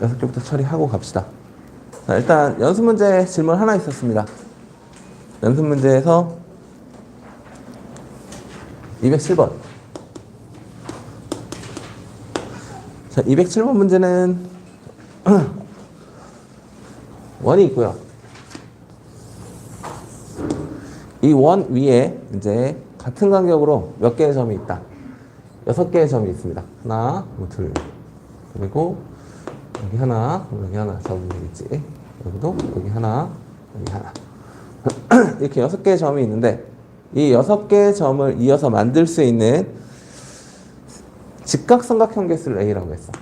여섯 개부터 처리하고 갑시다. 자, 일단 연습 문제 질문 하나 있었습니다. 연습 문제에서 207번. 자, 207번 문제는 원이 있고요. 이 원 위에 이제 같은 간격으로 몇 개의 점이 있다. 여섯 개의 점이 있습니다. 하나, 뭐 둘, 그리고 여기 하나, 여기 하나 적으면 되겠지. 여기도 여기 하나, 여기 하나. 이렇게 여섯 개의 점이 있는데 이 여섯 개의 점을 이어서 만들 수 있는 직각삼각형 개수를 A라고 했어.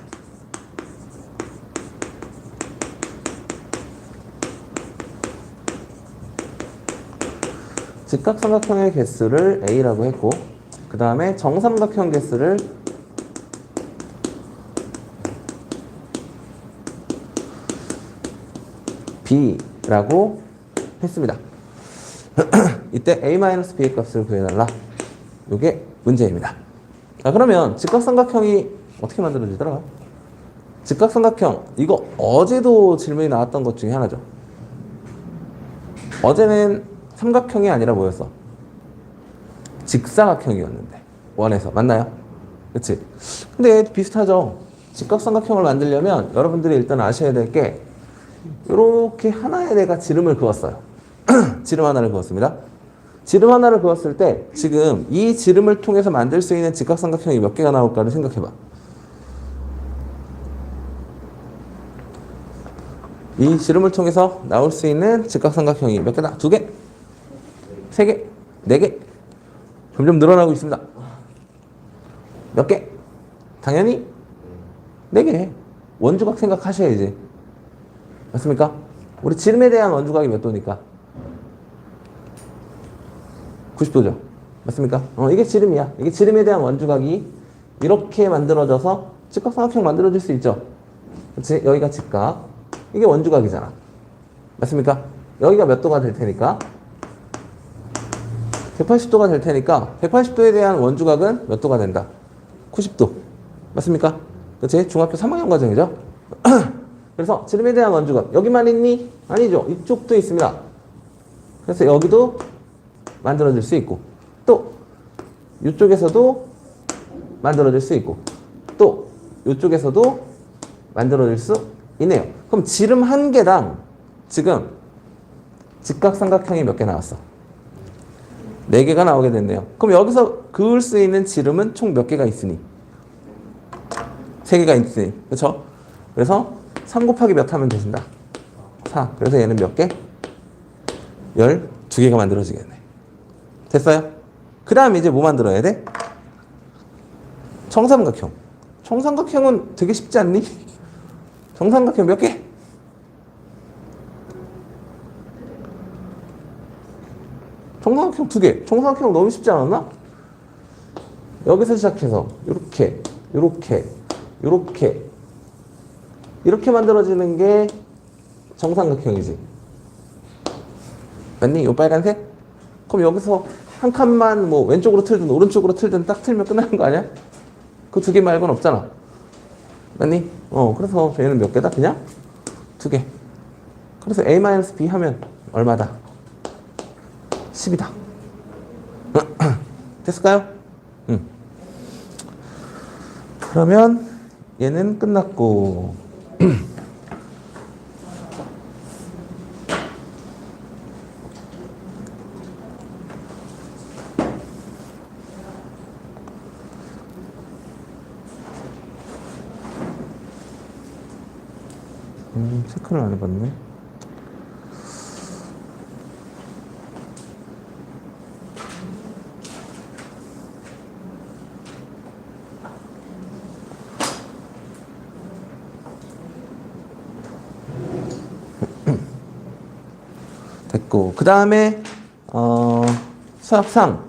직각삼각형의 개수를 A라고 했고 그 다음에 정삼각형 개수를 B라고 했습니다. 이때 A-B의 값을 구해달라. 이게 문제입니다. 자, 그러면 직각삼각형이 어떻게 만들어지더라? 직각삼각형, 이거 어제도 질문이 나왔던 것 중에 하나죠. 어제는 삼각형이 아니라 뭐였어? 직사각형이었는데 원에서 맞나요? 그치? 근데 비슷하죠. 직각삼각형을 만들려면 여러분들이 일단 아셔야 될게 이렇게 하나에 내가 지름을 그었어요. 지름 하나를 그었습니다. 지름 하나를 그었을 때 지금 이 지름을 통해서 만들 수 있는 직각삼각형이 몇 개가 나올까를 생각해봐. 이 지름을 통해서 나올 수 있는 직각삼각형이 몇 개다? 두 개? 세 개? 네 개? 점점 늘어나고 있습니다. 몇 개? 당연히 네 개. 원주각 생각하셔야지. 맞습니까? 우리 지름에 대한 원주각이 몇 도니까? 90도죠. 맞습니까? 어, 이게 지름이야. 이게 지름에 대한 원주각이 이렇게 만들어져서 직각삼각형 만들어질 수 있죠. 그렇지? 여기가 직각. 이게 원주각이잖아. 맞습니까? 여기가 몇 도가 될 테니까? 180도가 될 테니까 180도에 대한 원주각은 몇 도가 된다? 90도. 맞습니까? 그렇지? 중학교 3학년 과정이죠? 그래서 지름에 대한 원주각 여기만 있니? 아니죠. 이쪽도 있습니다. 그래서 여기도 만들어질 수 있고 또 이쪽에서도 만들어질 수 있고 또 이쪽에서도 만들어질 수 있네요. 그럼 지름 한 개당 지금 직각삼각형이 몇 개 나왔어? 네 개가 나오게 됐네요. 그럼 여기서 그을 수 있는 지름은 총 몇 개가 있으니? 세 개가 있으니. 그렇죠? 그래서 3 곱하기 몇 하면 되신다? 4. 그래서 얘는 몇 개? 12개가 만들어지겠네. 됐어요? 그 다음에 이제 뭐 만들어야 돼? 정삼각형. 정삼각형은 되게 쉽지 않니? 정삼각형 몇 개? 정삼각형 두 개. 정삼각형 너무 쉽지 않았나? 여기서 시작해서 이렇게, 이렇게, 이렇게, 이렇게 만들어지는 게 정삼각형이지. 맞니? 요 빨간색? 그럼 여기서 한 칸만 뭐 왼쪽으로 틀든 오른쪽으로 틀든 딱 틀면 끝나는 거 아니야? 그 두 개 말고는 없잖아. 맞니? 어, 그래서 얘는 몇 개다? 그냥? 두 개. 그래서 A-B 하면 얼마다? 10이다. 됐을까요? 응. 그러면 얘는 끝났고. 음, 체크를 안 해봤네. 됐고 그 다음에 어, 수학상.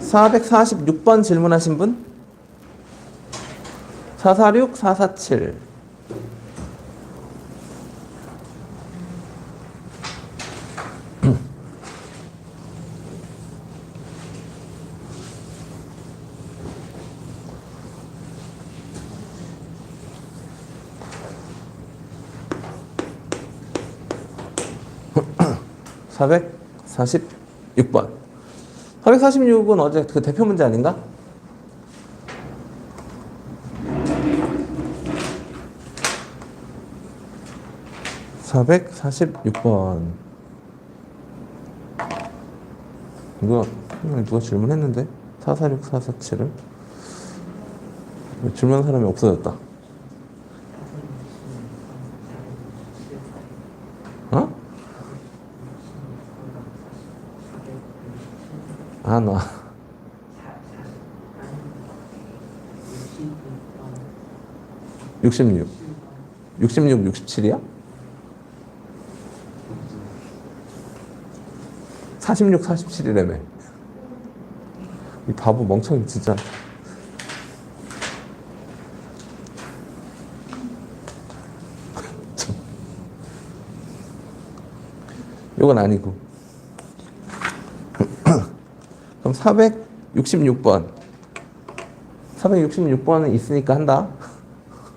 446번 질문하신 분? 446, 447 446번. 446은 어제 그 대표 문제 아닌가? (446번) 누가 누가 질문했는데 (446) (447을) 질문한 사람이 없어졌다 아, 나. 66. 66, 67이야? 46, 47이라며. 이 바보 멍청이 진짜. 참. 요건 아니고. 그럼 466번. 466번은 있으니까 한다.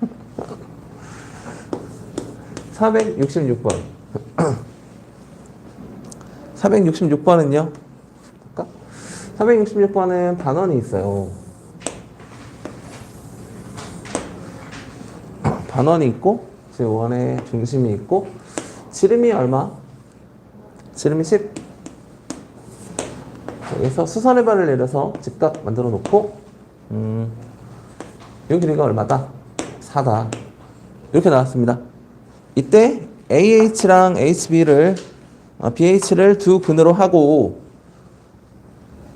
466번. 466번은요? 볼까? 466번은 반원이 있어요. 반원이 있고, 제 원의 중심이 있고, 지름이 얼마? 지름이 10. 여기서 수선의 발을 내려서 직각 만들어 놓고 음, 이 길이가 얼마다? 4다. 이렇게 나왔습니다. 이때 AH랑 HB를 어, BH를 두 근으로 하고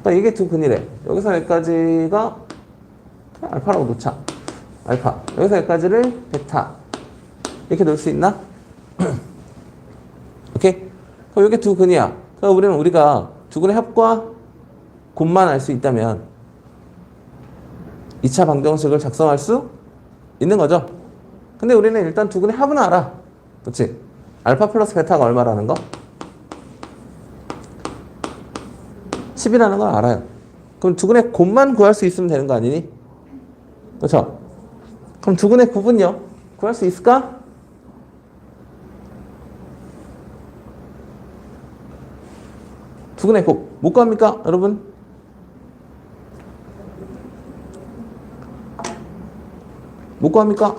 또 이게 두 근이래. 여기서 여기까지가 알파라고 놓자. 알파. 여기서 여기까지를 베타. 이렇게 놓을 수 있나? 오케이? 그럼 이게 두 근이야. 그럼 우리는 우리가 두 근의 합과 곱만 알 수 있다면 2차 방정식을 작성할 수 있는 거죠. 근데 우리는 일단 두 근의 합은 알아. 그렇지? 알파 플러스 베타가 얼마라는 거? 10이라는 걸 알아요. 그럼 두 근의 곱만 구할 수 있으면 되는 거 아니니? 그렇죠? 그럼 두 근의 곱은요? 구할 수 있을까? 두 근의 곱. 못 구합니까, 여러분? 못 구합니까?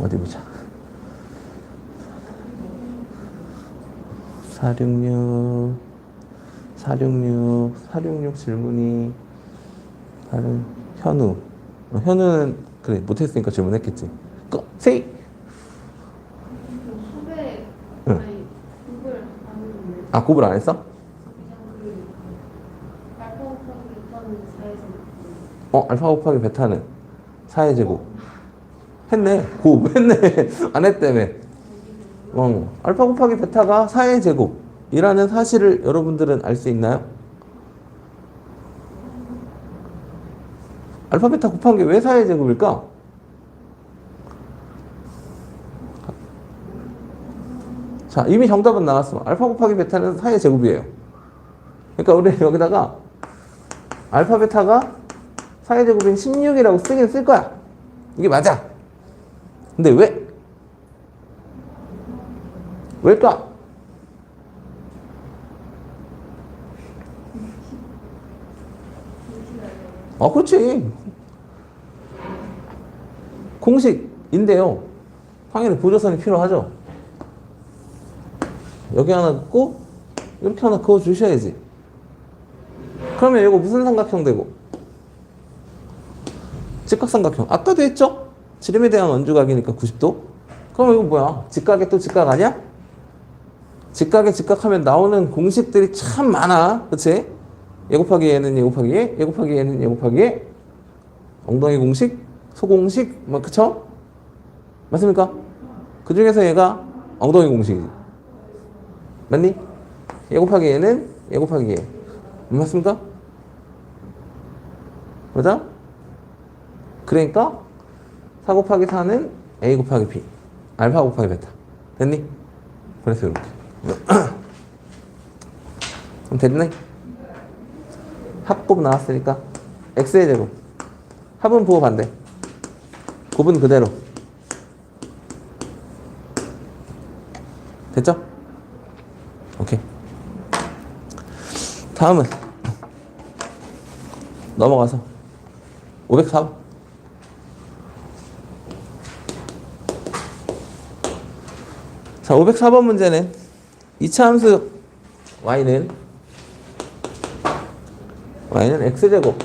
어디 보자. 466, 466, 466 질문이 다른 현우. 어, 현우는 그래 못했으니까 질문했겠지. 고! 세이! 수배 응. 아니 구글 안 했는데 아, 곱을 안 했어? 그냥 그 알파 곱하기 베타는 4에서 어, 알파 곱하기 베타는 4의 제곱. 했네. 곱 했네. 안 했다며. 어, 알파 곱하기 베타가 4의 제곱이라는 사실을 여러분들은 알 수 있나요? 알파 베타 곱한 게 왜 4의 제곱일까? 자, 이미 정답은 나왔어. 알파 곱하기 베타는 4의 제곱이에요. 그러니까 우리 여기다가 알파 베타가 4의 제곱인 16이라고 쓰긴 쓸 거야. 이게 맞아. 근데 왜? 왜일까? 어, 그렇지. 공식인데요. 당연히 보조선이 필요하죠. 여기 하나 긋고, 이렇게 하나 그어 주셔야지. 그러면 이거 무슨 삼각형 되고? 직각삼각형. 아까도 했죠? 지름에 대한 원주각이니까 90도. 그럼 이거 뭐야? 직각에 또 직각 아니야? 직각에 직각하면 나오는 공식들이 참 많아. 그치? 예 곱하기 얘는 예 곱하기 예, 예 곱하기 얘는 예 곱하기 예. 엉덩이 공식, 소공식, 뭐, 그쵸? 맞습니까? 그 중에서 얘가 엉덩이 공식이지. 맞니? 예 곱하기 얘는 예 곱하기 예. 맞습니까? 맞아? 그러니까 4 곱하기 4는 A 곱하기 B 알파 곱하기 베타 됐니? 그래서 이렇게 그럼 됐네? 합곱 나왔으니까 x의 제곱. 합은 부호 반대. 곱은 그대로. 됐죠? 오케이. 다음은 넘어가서 504번. 자, 504번 문제는 2차 함수 y는 y는 x제곱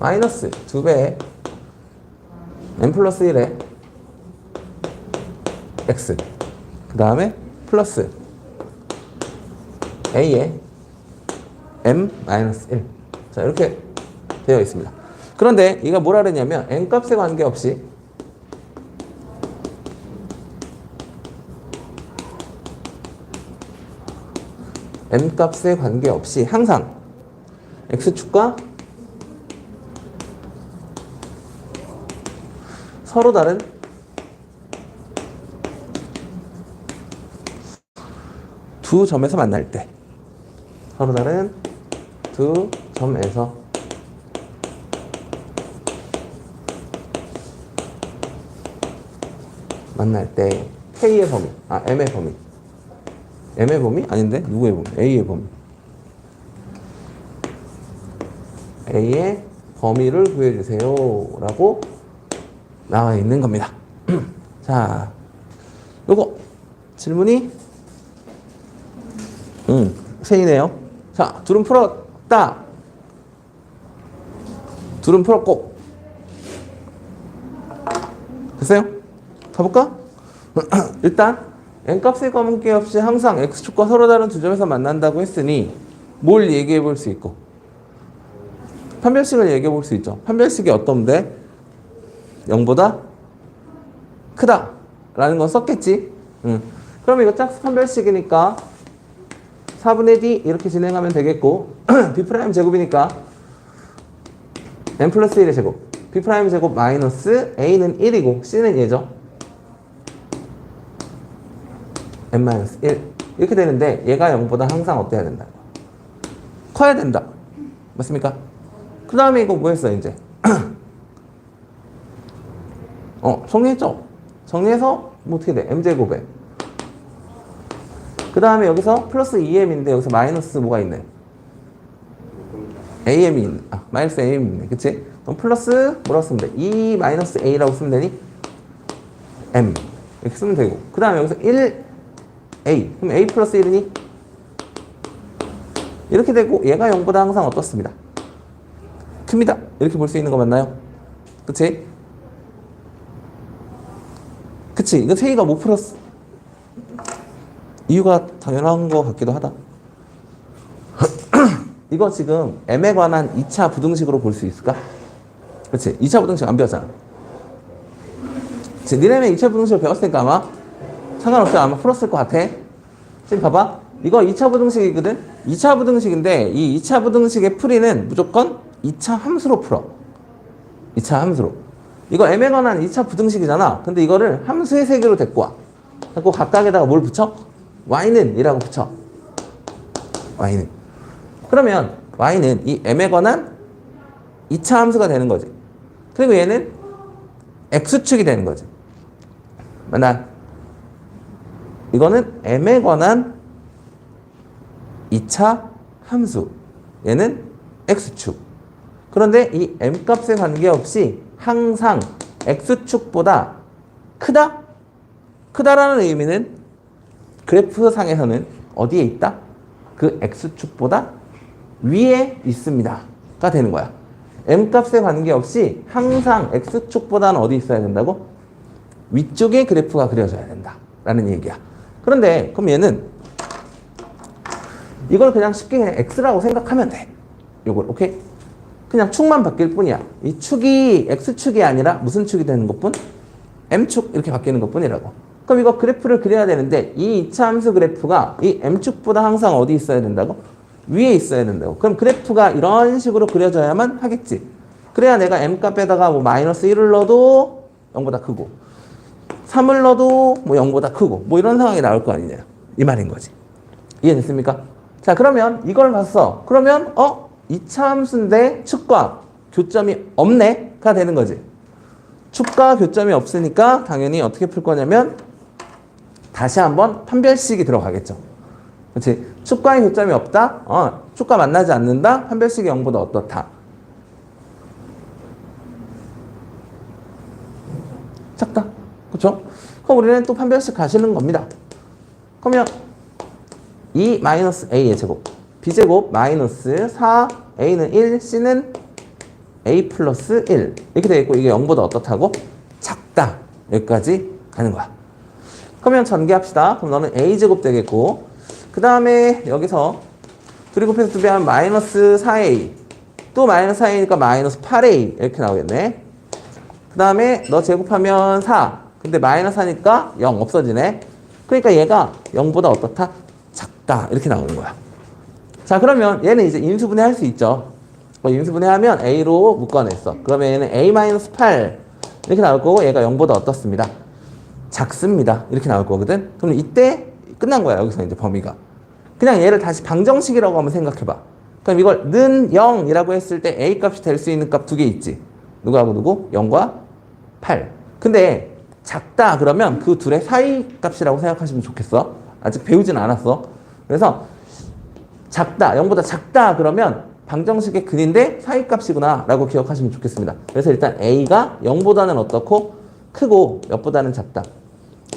마이너스 2배의 n 플러스 1의 x 그 다음에 플러스 a의 m 마이너스 1. 자, 이렇게 되어 있습니다. 그런데 이가 뭐라 그랬냐면 n 값에 관계없이 n 값에 관계없이 항상 x축과 서로 다른 두 점에서 만날 때 서로 다른 두 점에서 만날 때 K의 범위, 아 M의 범위 M의 범위? 아닌데? 누구의 범위? A의 범위 A의 범위를 구해주세요 라고 나와 있는 겁니다 자 요거 질문이 음, 세이네요. 자, 둘은 풀었 다. 둘은 풀었고. 됐어요? 가볼까? 일단 n값의 관계 없이 항상 x축과 서로 다른 두 점에서 만난다고 했으니 뭘 얘기해 볼 수 있고 판별식을 얘기해 볼 수 있죠. 판별식이 어떤데? 0보다 크다 라는 건 썼겠지. 응. 그럼 이거 짝수 판별식이니까 4분의 d 이렇게 진행하면 되겠고 b 프라임 제곱이니까 n 플러스 1의 제곱. B 프라임 제곱 마이너스 a는 1이고 c는 얘죠. N 마이너스 1 이렇게 되는데 얘가 0보다 항상 어때야 된다? 커야 된다. 맞습니까? 그 다음에 이거 뭐 했어 이제? 어 정리했죠? 정리해서 뭐 어떻게 돼? M제곱에 그 다음에 여기서 플러스 2m인데 여기서 마이너스 뭐가 있네? am이 있네. 아, 마이너스 am이 있네. 그치? 그럼 플러스 뭐라고 쓰면 돼? 2 마이너스 a라고 쓰면 되니? m. 이렇게 쓰면 되고. 그 다음에 여기서 1a. 그럼 a 플러스 1이니? 이렇게 되고 얘가 0보다 항상 어떻습니다. 큽니다. 이렇게 볼 수 있는 거 맞나요? 그치? 그치? 이거 세이가 못 풀었어. 이유가 당연한 것 같기도 하다. 이거 지금 M에 관한 2차 부등식으로 볼 수 있을까? 그렇지. 2차 부등식 안 배웠잖아. 그치. 니네는 2차 부등식을 배웠으니까 아마 상관없이 아마 풀었을 것 같아. 지금 봐봐. 이거 2차 부등식이거든? 2차 부등식인데 이 2차 부등식의 풀이는 무조건 2차 함수로 풀어. 2차 함수로. 이거 M에 관한 2차 부등식이잖아. 근데 이거를 함수의 세계로 데리고 와. 그리고 각각에다가 뭘 붙여? Y는 이라고 붙여. y는. 그러면 y는 이 m에 관한 2차 함수가 되는 거지. 그리고 얘는 x축이 되는 거지. 맞나? 이거는 m에 관한 2차 함수. 얘는 x축. 그런데 이 m 값에 관계없이 항상 x축보다 크다? 크다라는 의미는 그래프 상에서는 어디에 있다? 그 x축보다 위에 있습니다.가 되는 거야. m 값에 관계없이 항상 x축보다는 어디 있어야 된다고? 위쪽에 그래프가 그려져야 된다 라는 얘기야. 그런데 그럼 얘는 이걸 그냥 쉽게 그냥 x라고 생각하면 돼. 이걸 오케이? 그냥 축만 바뀔 뿐이야. 이 축이 x축이 아니라 무슨 축이 되는 것뿐? m축 이렇게 바뀌는 것뿐이라고. 그럼 이거 그래프를 그려야 되는데 이 2차 함수 그래프가 이 m축보다 항상 어디 있어야 된다고? 위에 있어야 된다고. 그럼 그래프가 이런 식으로 그려져야만 하겠지. 그래야 내가 m 값에다가 뭐 마이너스 1을 넣어도 0보다 크고 3을 넣어도 뭐 0보다 크고 뭐 이런 상황이 나올 거 아니냐. 이 말인 거지. 이해됐습니까? 자 그러면 이걸 봤어. 그러면 어? 2차 함수인데 축과 교점이 없네 가 되는 거지. 축과 교점이 없으니까 당연히 어떻게 풀 거냐면 다시 한번 판별식이 들어가겠죠. 그렇지? 축과의 교점이 없다. 어, 축과 만나지 않는다. 판별식이 0보다 어떻다. 작다. 그렇죠? 그럼 우리는 또 판별식 가시는 겁니다. 그러면 2 마이너스 a의 제곱 b제곱 마이너스 4 a는 1 c는 a 플러스 1 이렇게 되겠고 이게 0보다 어떻다고? 작다 여기까지 가는 거야 그러면 전개합시다. 그럼 너는 a제곱 되겠고. 그 다음에 여기서 둘이 곱해서 두 배 하면 마이너스 4a 또 마이너스 4a니까 마이너스 8a 이렇게 나오겠네. 그 다음에 너 제곱하면 4 근데 마이너스 하니까 0 없어지네. 그러니까 얘가 0보다 어떻다? 작다. 이렇게 나오는 거야. 자 그러면 얘는 이제 인수분해 할 수 있죠. 뭐 인수분해 하면 a로 묶어냈어. 그러면 얘는 a-8 이렇게 나올 거고 얘가 0보다 어떻습니다 작습니다. 이렇게 나올 거거든. 그럼 이때 끝난 거야 여기서 이제 범위가. 그냥 얘를 다시 방정식이라고 한번 생각해 봐. 그럼 이걸 는 0이라고 했을 때 a 값이 될 수 있는 값 두 개 있지. 누구하고 누구? 0과 8 근데 작다 그러면 그 둘의 사이 값이라고 생각하시면 좋겠어. 아직 배우진 않았어. 그래서 작다 0보다 작다 그러면 방정식의 근인데 사이 값이구나 라고 기억하시면 좋겠습니다. 그래서 일단 a가 0보다는 어떻고 크고 몇보다는 작다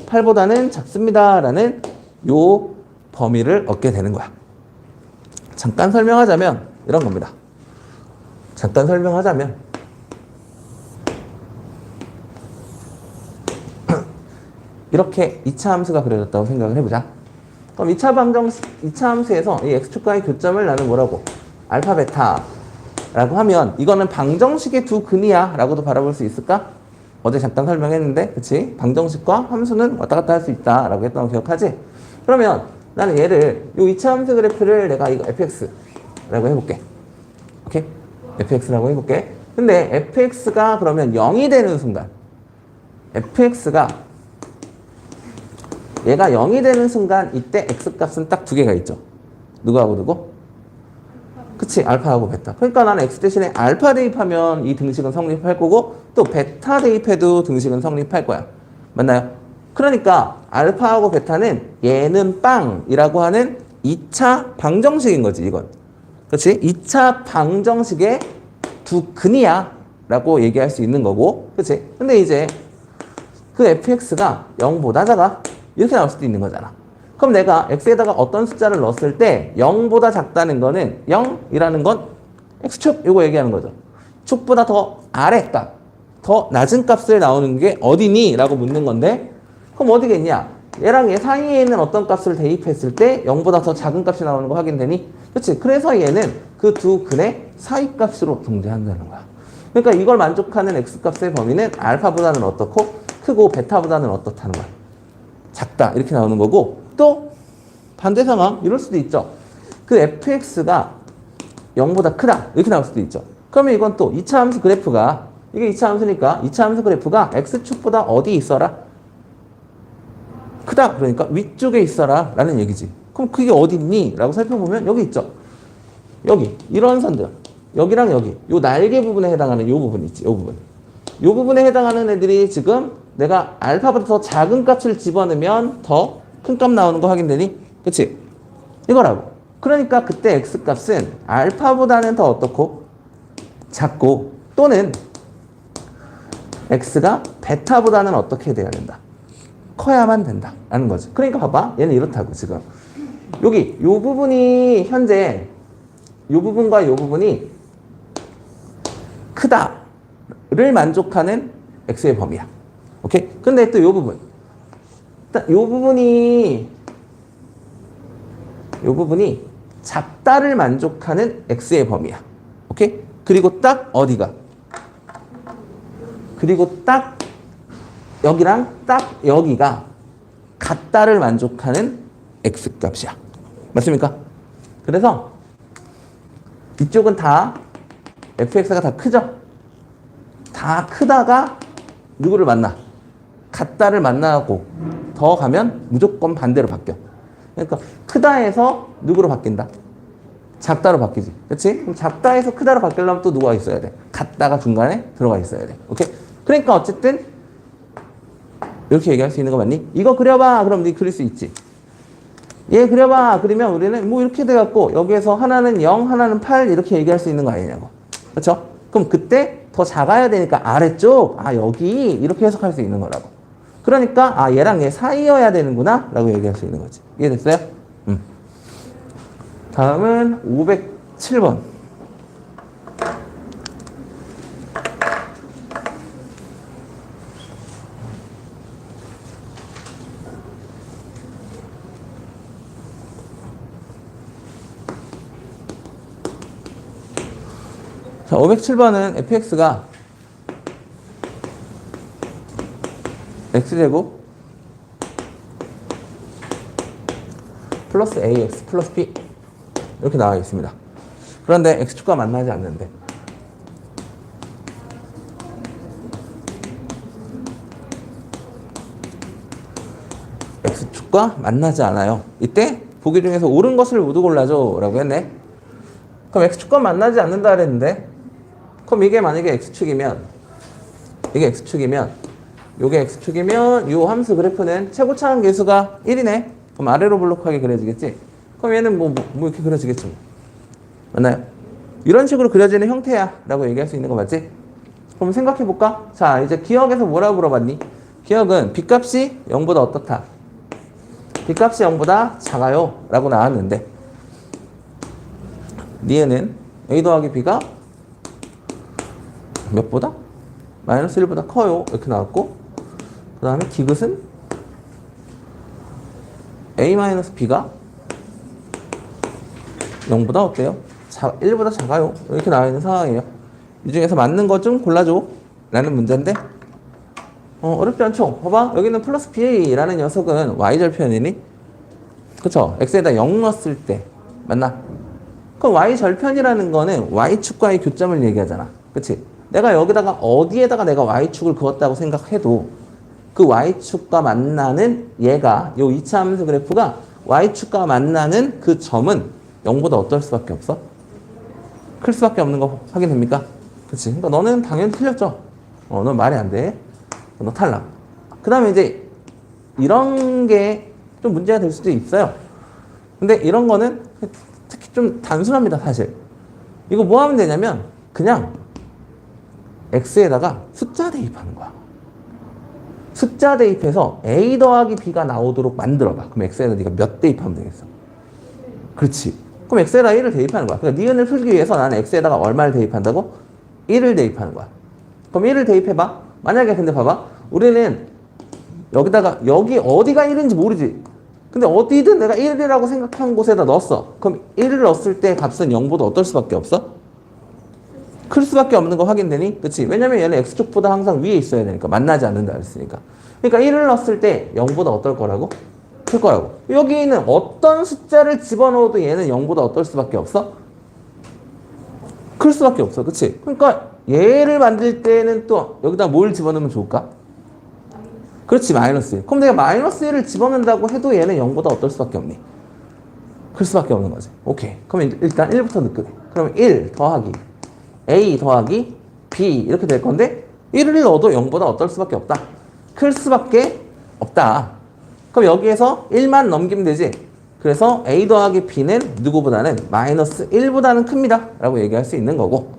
8보다는 작습니다 라는 요 범위를 얻게 되는 거야 잠깐 설명하자면 이런 겁니다 잠깐 설명하자면 이렇게 2차 함수가 그려졌다고 생각을 해보자. 그럼 2차 방정, 2차 함수에서 이 x축과의 교점을 나는 뭐라고? 알파, 베타. 라고 하면 이거는 방정식의 두 근이야 라고도 바라볼 수 있을까? 어제 잠깐 설명했는데, 그치? 방정식과 함수는 왔다 갔다 할 수 있다 라고 했던 거 기억하지? 그러면 나는 얘를, 요 2차 함수 그래프를 내가 이거 fx 라고 해볼게. 오케이? fx라고 해볼게. 근데 fx가 그러면 0이 되는 순간, fx가 얘가 0이 되는 순간 이때 x값은 딱 두 개가 있죠. 누구하고 누구? 그치 알파하고 베타. 그러니까 나는 x 대신에 알파 대입하면 이 등식은 성립할 거고 또 베타 대입해도 등식은 성립할 거야. 맞나요? 그러니까 알파하고 베타는 얘는 빵이라고 하는 2차 방정식인 거지 이건. 그렇지? 2차 방정식의 두 근이야 라고 얘기할 수 있는 거고 그렇지? 근데 이제 그 fx가 0보다 작아. 이렇게 나올 수도 있는 거잖아. 그럼 내가 x에다가 어떤 숫자를 넣었을 때 0보다 작다는 거는 0이라는 건 x축 이거 얘기하는 거죠. 축보다 더 아래 값, 더 낮은 값을 나오는 게 어디니? 라고 묻는 건데 그럼 어디겠냐? 얘랑 얘 사이에 있는 어떤 값을 대입했을 때 0보다 더 작은 값이 나오는 거 확인되니? 그렇지. 그래서 얘는 그 두 근의 사이 값으로 동재한다는 거야. 그러니까 이걸 만족하는 x값의 범위는 알파보다는 어떻고 크고 베타보다는 어떻다는 거야. 작다 이렇게 나오는 거고 또 반대 상황 이럴 수도 있죠. 그 fx가 0보다 크다 이렇게 나올 수도 있죠. 그러면 이건 또 2차 함수 그래프가 이게 2차 함수니까 2차 함수 그래프가 x축보다 어디 있어라? 크다 그러니까 위쪽에 있어라 라는 얘기지. 그럼 그게 어디 있니? 라고 살펴보면 여기 있죠. 여기 이런 선들 여기랑 여기 요 날개 부분에 해당하는 요 부분 있지 요 부분 요 부분에 해당하는 애들이 지금 내가 알파보다 더 작은 값을 집어넣으면 더 큰 값 나오는 거 확인되니? 그치? 이거라고. 그러니까 그때 x 값은 알파보다는 더 어떻고? 작고 또는 x가 베타보다는 어떻게 돼야 된다? 커야만 된다. 라는 거지. 그러니까 봐봐. 얘는 이렇다고 지금. 여기 요 부분이 현재 요 부분과 요 부분이 크다를 만족하는 x의 범위야. 오케이? 근데 또 요 부분. 요 부분이 요 부분이 작다를 만족하는 x의 범위야. 오케이? 그리고 딱 어디가? 그리고 딱 여기랑 딱 여기가 같다를 만족하는 x 값이야. 맞습니까? 그래서 이쪽은 다 fx가 다 크죠? 다 크다가 누구를 만나? 같다를 만나고 더 가면 무조건 반대로 바뀌어. 그러니까 크다에서 누구로 바뀐다? 작다로 바뀌지. 그치? 그럼 작다에서 크다로 바뀌려면 또 누가 있어야 돼? 같다가 중간에 들어가 있어야 돼. 오케이? 그러니까 어쨌든 이렇게 얘기할 수 있는 거 맞니? 이거 그려봐. 그럼 네 그릴 수 있지. 얘 그려봐. 그러면 우리는 뭐 이렇게 돼갖고 여기에서 하나는 0, 하나는 8 이렇게 얘기할 수 있는 거 아니냐고. 그렇죠? 그럼 그때 더 작아야 되니까 아래쪽, 아 여기 이렇게 해석할 수 있는 거라고. 그러니까 아 얘랑 얘 사이여야 되는구나 라고 얘기할 수 있는 거지. 이해됐어요? 음. 다음은 507번. 507번은 fx가 x제곱 플러스 ax 플러스 b 이렇게 나와 있습니다. 그런데 x축과 만나지 않는데 x축과 만나지 않아요. 이때 보기 중에서 옳은 것을 모두 골라줘 라고 했네. 그럼 x축과 만나지 않는다 그랬는데 그럼 이게 만약에 x축이면 이게 x축이면 요게 x축이면 요 함수 그래프는 최고 차항 계수가 1이네. 그럼 아래로 블록하게 그려지겠지? 그럼 얘는 뭐, 뭐, 뭐 이렇게 그려지겠지 뭐. 맞나요? 이런 식으로 그려지는 형태야 라고 얘기할 수 있는 거 맞지? 그럼 생각해 볼까? 자 이제 기억에서 뭐라고 물어봤니? 기억은 빚값이 0보다 어떻다? 빚값이 0보다 작아요 라고 나왔는데 니에는 a 더하기 b가 몇보다? 마이너스 1보다 커요 이렇게 나왔고 그 다음에 디귿은 a 마이너스 b가 0보다 어때요? 자, 1보다 작아요. 이렇게 나와 있는 상황이에요. 이 중에서 맞는 것 좀 골라줘. 라는 문제인데, 어, 어렵지 않죠? 봐봐. 여기는 플러스 BA라는 녀석은 Y절편이니? 그쵸? X에다 0 넣었을 때. 맞나? 그럼 Y절편이라는 거는 Y축과의 교점을 얘기하잖아. 그치? 내가 여기다가 어디에다가 내가 Y축을 그었다고 생각해도 그 Y축과 만나는 얘가, 요 2차 함수 그래프가 Y축과 만나는 그 점은 0보다 어떨 수밖에 없어? 클 수밖에 없는 거 확인됩니까? 그치? 그러니까 너는 당연히 틀렸죠? 어, 넌 말이 안 돼. 너 탈락. 그 다음에 이제 이런 게 좀 문제가 될 수도 있어요. 근데 이런 거는 특히 좀 단순합니다, 사실. 이거 뭐 하면 되냐면 그냥 x에다가 숫자 대입하는 거야. 숫자 대입해서 a 더하기 b가 나오도록 만들어봐. 그럼 x에다 네가 몇 대입하면 되겠어? 그렇지. 그럼 x에다 1을 대입하는 거야. 그러니까 니은을 풀기 위해서 나는 x에다가 얼마를 대입한다고? 1을 대입하는 거야. 그럼 1을 대입해봐. 만약에 근데 봐봐. 우리는 여기다가 여기 어디가 1인지 모르지. 근데 어디든 내가 1이라고 생각한 곳에다 넣었어. 그럼 1을 넣었을 때 값은 0보다 어떨 수밖에 없어? 클 수밖에 없는 거 확인되니? 그치? 왜냐면 얘는 x축보다 항상 위에 있어야 되니까. 만나지 않는다 그랬으니까. 그러니까 1을 넣었을 때 0보다 어떨 거라고? 클 거라고. 여기는 어떤 숫자를 집어넣어도 얘는 0보다 어떨 수밖에 없어? 클 수밖에 없어. 그치? 그러니까 얘를 만들 때는 또 여기다 뭘 집어넣으면 좋을까? 그렇지, 마이너스 1. 그럼 내가 마이너스 1을 집어넣는다고 해도 얘는 0보다 어떨 수밖에 없니? 클 수밖에 없는 거지. 오케이. 그럼 일단 1부터 넣게 돼. 그러면 1 더하기 a 더하기 b 이렇게 될 건데 1을 넣어도 0보다 어떨 수밖에 없다. 클 수밖에 없다. 그럼 여기에서 1만 넘기면 되지. 그래서 a 더하기 b는 누구보다는 마이너스 1보다는 큽니다. 라고 얘기할 수 있는 거고.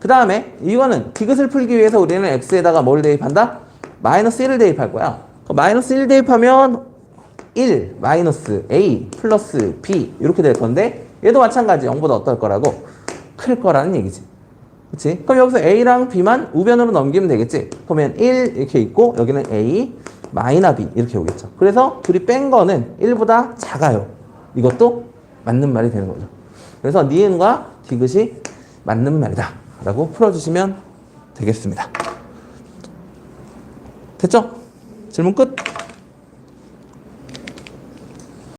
그 다음에 이거는 디귿을 풀기 위해서 우리는 x에다가 뭘 대입한다? 마이너스 1을 대입할 거야. 마이너스 1 대입하면 1 마이너스 a 플러스 b 이렇게 될 건데 얘도 마찬가지 0보다 어떨 거라고? 클 거라는 얘기지. 그치? 그럼 여기서 a랑 b만 우변으로 넘기면 되겠지? 그러면 1 이렇게 있고 여기는 a 마이너 b 이렇게 오겠죠. 그래서 둘이 뺀 거는 1보다 작아요. 이것도 맞는 말이 되는 거죠. 그래서 니은과 디귿이 맞는 말이다. 라고 풀어주시면 되겠습니다. 됐죠? 질문 끝?